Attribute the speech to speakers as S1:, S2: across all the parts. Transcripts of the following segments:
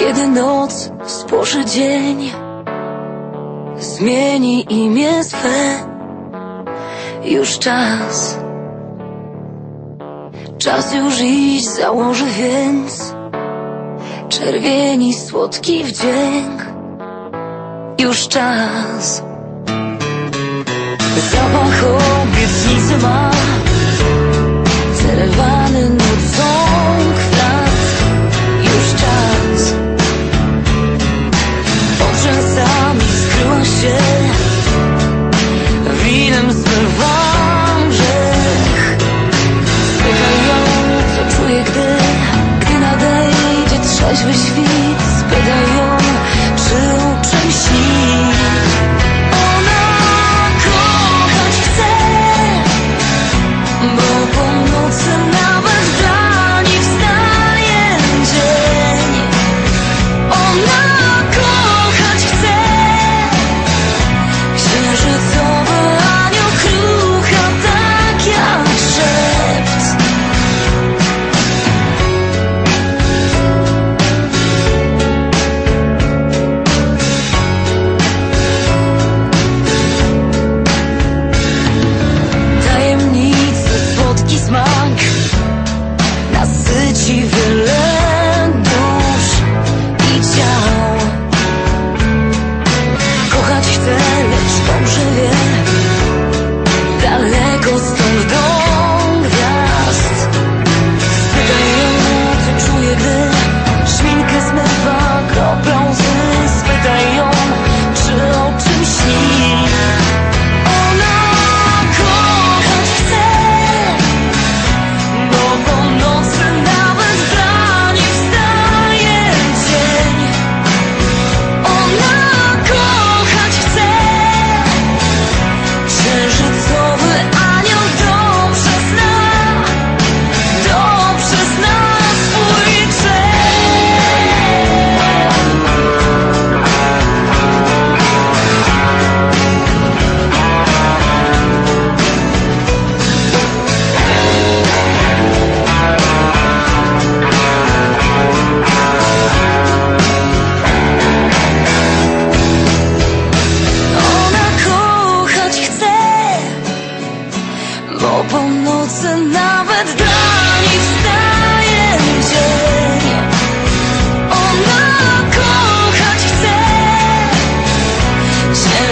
S1: Kiedy noc spoży dzień Zmieni imię swe. Już czas. Czas już iść założy więc Czerwieni słodki wdzięk. Już czas. Zapach obietnicy ma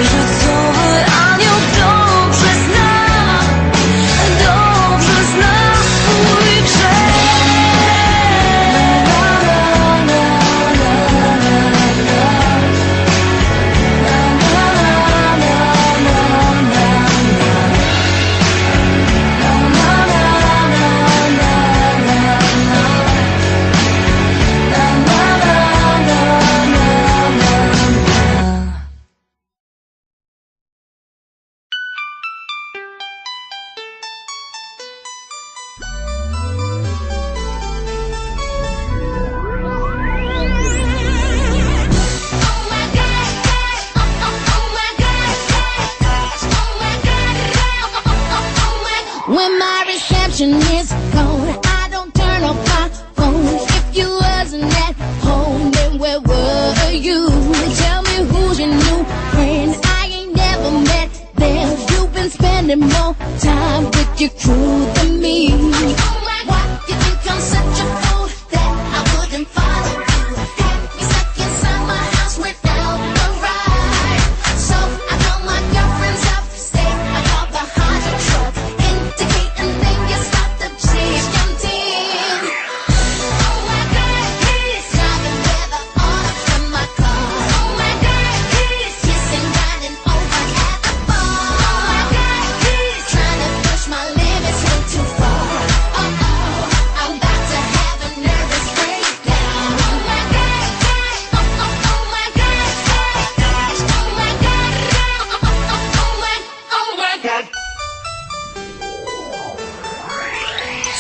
S2: je spending more time with your crew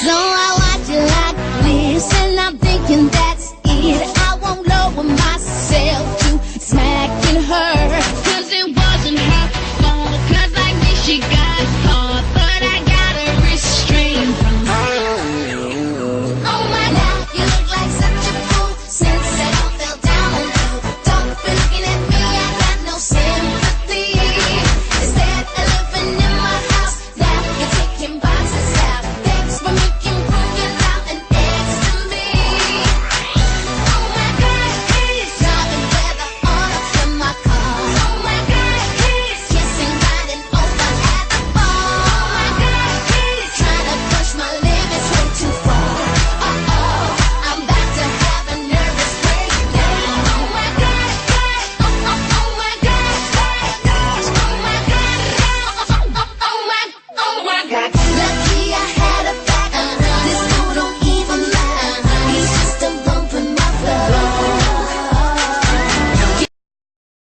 S2: So I watch you like this, and I'm thinking that.